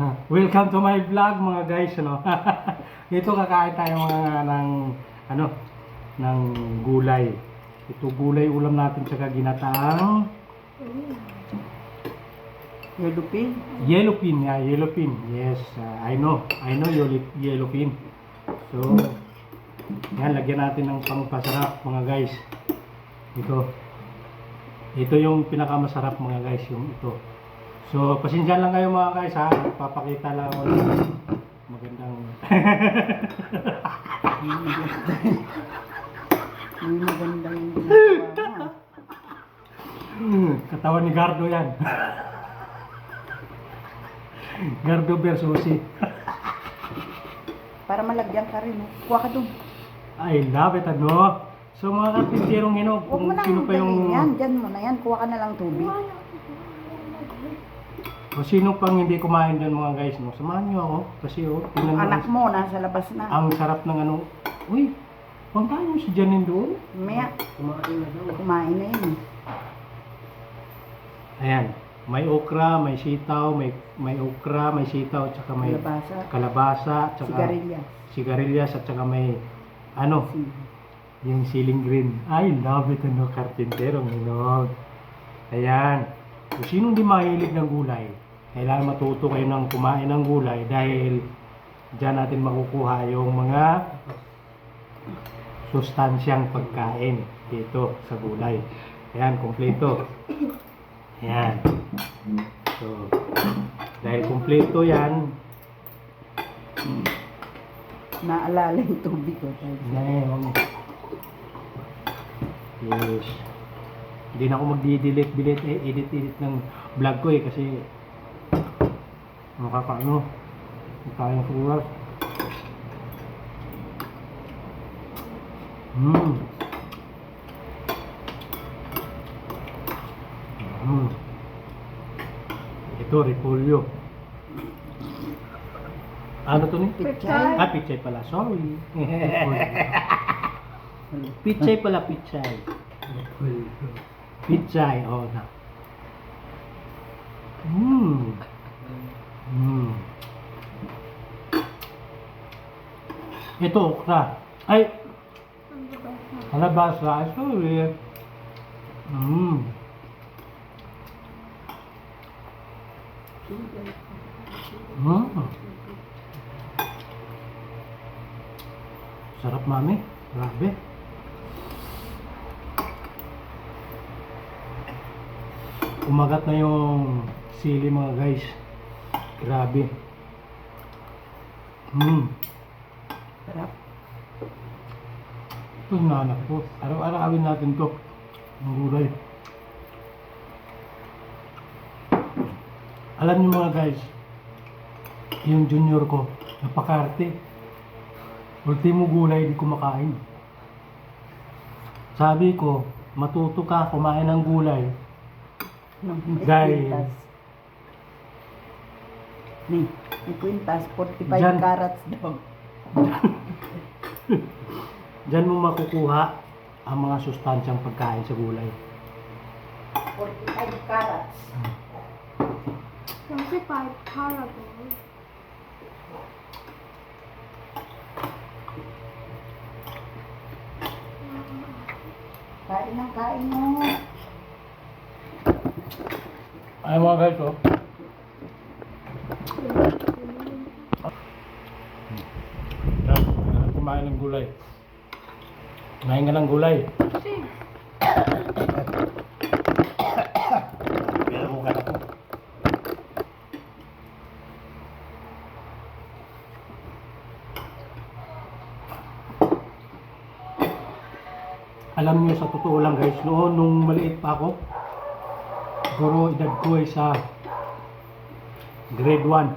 Welcome to my vlog mga guys, ano. Dito kakain tayo mga ng ano ng gulay. Ito gulay ulam natin sa ginataang Yellow pin. yellow pin, yeah, yellow pin. Yes, uh, I know. I know yellow, yellow pin. So, yan, lagyan natin ng pangpasarap mga guys. Ito. Ito yung pinakamasarap mga guys, yung ito. So, pasensya lang kayo mga guys ha. Papakita lang ako ng magandang May magandang ginagawa mo. katawan ni Gardo yan. Gardo versus Para malagyan ka rin. oh. Kuha ka dun. I love it, ano? So mga kapitierong hinog, Huwag kung mo na sino pa yung... yan. Diyan mo na yan. Kuha ka na lang tubig. O sino pang hindi kumain dyan mga guys, no? Samahan niyo ako. Kasi oh, tingnan mo. Anak mo, nasa labas na. Ang sarap ng ano. Uy, pangkain mo si Janine doon. Maya, Kumain na daw. kumain na yun. Ayan. May okra, may sitaw, may may okra, may sitaw, at saka may Labasa. kalabasa, at saka Sigarilyas. at saka may ano, yung ceiling green. I love it, ano, karpinterong hinog. Ayan. Kung sinong di mahilig ng gulay, kailangan matuto kayo ng kumain ng gulay dahil dyan natin makukuha yung mga sustansyang pagkain dito sa gulay. Ayan, kompleto. Ayan. So, dahil kompleto yan, Naalala yung tubig ko. Ngayon. Yes. Hindi na ako magdi-delete, delete, eh, edit, edit ng vlog ko eh kasi makakaano, kayang suras. Hmm. Hmm. Ito, repolyo. Ano to ni? Pichay. Ah, pichay pala. Sorry. pichay pala, pichay. Pichay, oh na. Mmm. Mmm. Ito, okra. Ay! Kalabasa. Sorry. Mmm. Mmm. Sarap mami. Grabe. Umagat na yung sili mga guys. Grabe. Hmm. Sarap. Ito yung anak ko. Araw-arawin natin to. Ang gulay. Alam niyo mga guys, yung junior ko, napakarte. Ultimo gulay di kumakain. Sabi ko, matuto ka kumain ng gulay. May Dahil- kwintas. Ni, may kwintas. 45 Diyan. carats daw. Diyan mo makukuha ang mga sustansyang pagkain sa gulay. 45 carats. Kasi five parables. Kain ng kain mo. Ay mga guys, oh. Yan, kailangan kumain ng gulay. Kumain ka ng gulay. Pinabukan ako. Alam niyo sa totoo lang guys, noon nung maliit pa ako, siguro edad ko ay sa grade 1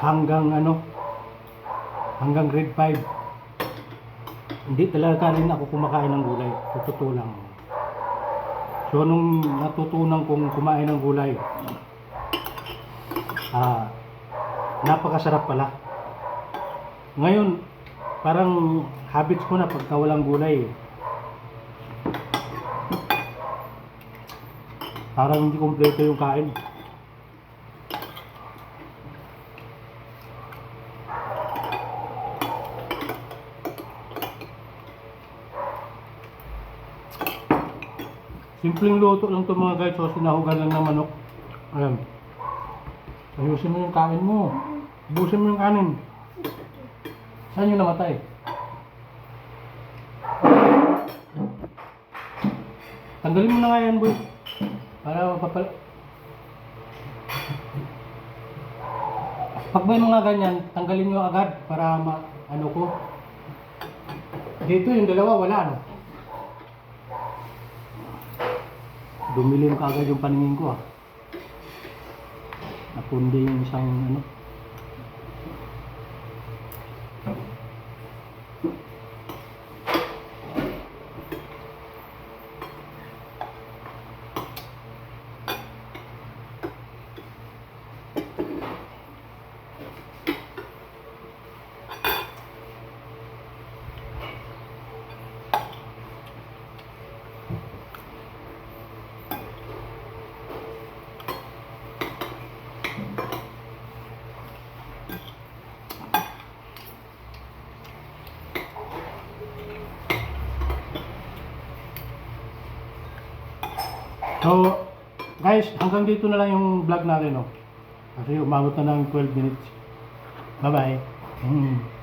hanggang ano hanggang grade 5 hindi talaga rin ako kumakain ng gulay totoo lang So nung natutunan kong kumain ng gulay, ah, napakasarap pala. Ngayon, parang habits ko na pagka walang gulay. Parang hindi kompleto yung kain. Simpleng luto lang ito mga guys. So, sinahugan lang ng manok. Ayan. Ayusin mo yung kain mo. Busin mo yung kanin. Saan yung namatay? Tanggalin mo na nga yan, boy. Para mapapal... Pag may mga ganyan, tanggalin nyo agad para ma... Ano ko? Dito yung dalawa, wala, no? Dumilim ka agad yung paningin ko, ah. Napundi yung isang, ano... So, guys, hanggang dito na lang yung vlog natin, no? Kasi umabot na ng 12 minutes. Bye-bye. Mm.